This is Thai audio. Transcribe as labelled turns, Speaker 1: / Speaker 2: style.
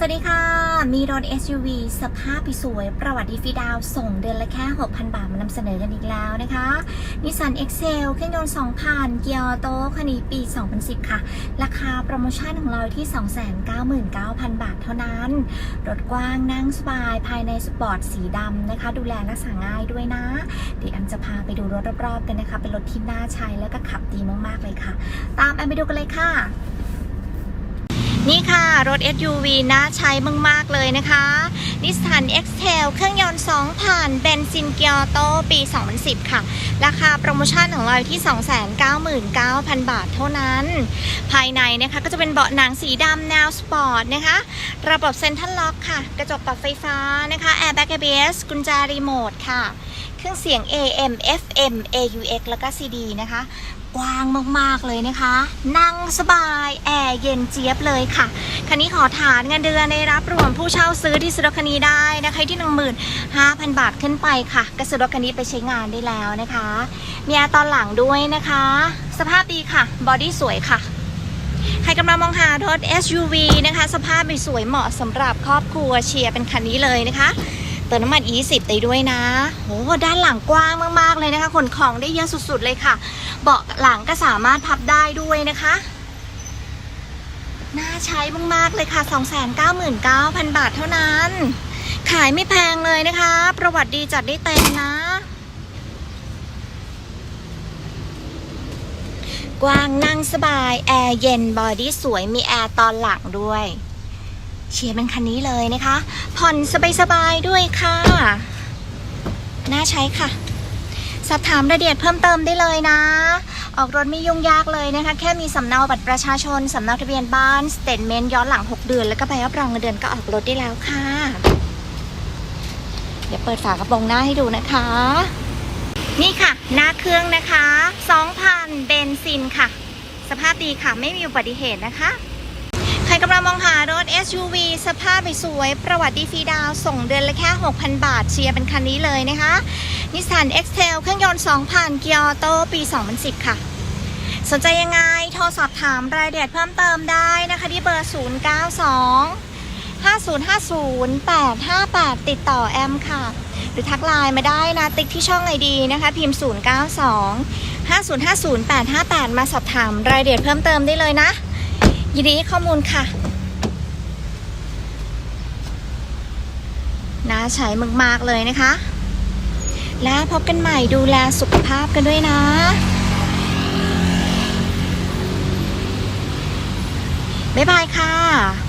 Speaker 1: สวัสดีค่ะ มีรถ SUV สภาพสวย ประวัติดีฟีดาว ส่งเดือนละแค่ 6,000 บาท มานำเสนอกันอีกแล้วนะคะนิสสัน Excel เครื่องยนต์2,000 เกียร์โตคันนี้ปี 2010 ค่ะ ราคาโปรโมชั่นของเราที่ 299,000 บาทเท่านั้น รถกว้างนั่งสบายภายในสปอร์ตสีดำนะคะ ดูแลรักษาง่ายด้วยนะเดี๋ยวแอมจะพาไปดูรถรอบๆกันนะคะ เป็นรถที่น่าใช้แล้วก็ขับดีมากๆเลยค่ะ ตามแอมไปดูกันเลยค่ะ นี่ค่ะ รถ SUV น่าใช้มาก ๆ เลยนะคะ Nissan X-Trail เครื่องยนต์2,000เบน ซินเกียร์โตปี 2010 ค่ะ ราคาโปรโมชั่นของเราอยู่ที่ 299,000 บาทเท่านั้น ภายในนะคะก็จะเป็นเบาะหนังสีดำแนวสปอร์ตนะคะ ระบบเซ็นทรัลล็อกค่ะ กระจกปรับไฟฟ้านะคะ Airbag ABS กุญแจรีโมทค่ะ เครื่องเสียง AM FM AUX แล้วก็ CD นะคะกว้างมาก ๆ เลยนะคะ นั่งสบาย แอร์เย็นเจี๊ยบเลยค่ะ คันนี้ขอฐานเงินเดือนได้รับรวมผู้เช่าซื้อที่ซื้อรถคันนี้ได้นะคะที่ 15,000 บาทขึ้นไปค่ะ ก็ซื้อรถคันนี้ไปใช้งานได้แล้วนะคะ มีแอร์ตอนหลังด้วยนะคะ สภาพดีค่ะ บอดี้สวยค่ะ ใครกำลังมองหารถ SUV นะคะ สภาพสวยเหมาะสำหรับครอบครัวเชียร์เป็นคันนี้เลยนะคะเติมน้ำมัน E10 ได้ด้วยนะโหด้านหลังกว้างมาก ๆ เลยนะคะขนของได้เยอะสุด ๆ เลยค่ะ เบาะหลังก็สามารถพับได้ด้วยนะคะ น่าใช้มาก ๆ เลยค่ะ 299,000 บาทเท่านั้น ขายไม่แพงเลยนะคะ ประวัติดีจัดได้เต็มนะ กว้างนั่งสบาย แอร์เย็น บอดี้สวย มีแอร์ตอนหลังด้วย เชียร์เป็นคันนี้เลยนะคะ ผ่อนสบายๆด้วยค่ะ น่าใช้ค่ะสอบถามรายละเอียดเพิ่มเติมได้เลยนะ ออกรถไม่ยุ่งยากเลยนะคะ แค่มีสำเนาบัตรประชาชน สำเนาทะเบียนบ้าน สเตทเมนต์ย้อนหลัง 6 เดือน แล้วก็ใบรับรองเงินเดือนก็ออกรถได้แล้วค่ะ เดี๋ยวเปิดฝากระโปรงหน้าให้ดูนะคะ นี่ค่ะ หน้าเครื่องนะคะ2,000เบนซินค่ะ สภาพดีค่ะไม่มีอุบัติเหตุนะคะ ใครกำลังมองหารถ SUV สภาพสวย ประวัติดีฟรีดาวส่งเดือนละแค่ 6,000 บาทเชียร์เป็นคันนี้เลยนะคะนิสสัน X-Trail เครื่องยนต์2,000เกียร์ออโต้ปี 2010 ค่ะสนใจยังไง โทรสอบถามรายละเอียดเพิ่มเติมได้นะคะที่เบอร์ 092 5050 858ติดต่อแอมค่ะ หรือทักไลน์มาได้นะ ติ๊กที่ช่องไอดีนะคะ พิมพ์ 092 5050 858 มาสอบถามรายละเอียดเพิ่มเติมได้เลยนะ ยินดีข้อมูลค่ะน่าใช้มาก ๆ เลยนะคะ แล้วพบกันใหม่ดูแลสุขภาพกันด้วยนะ บ๊ายบายค่ะ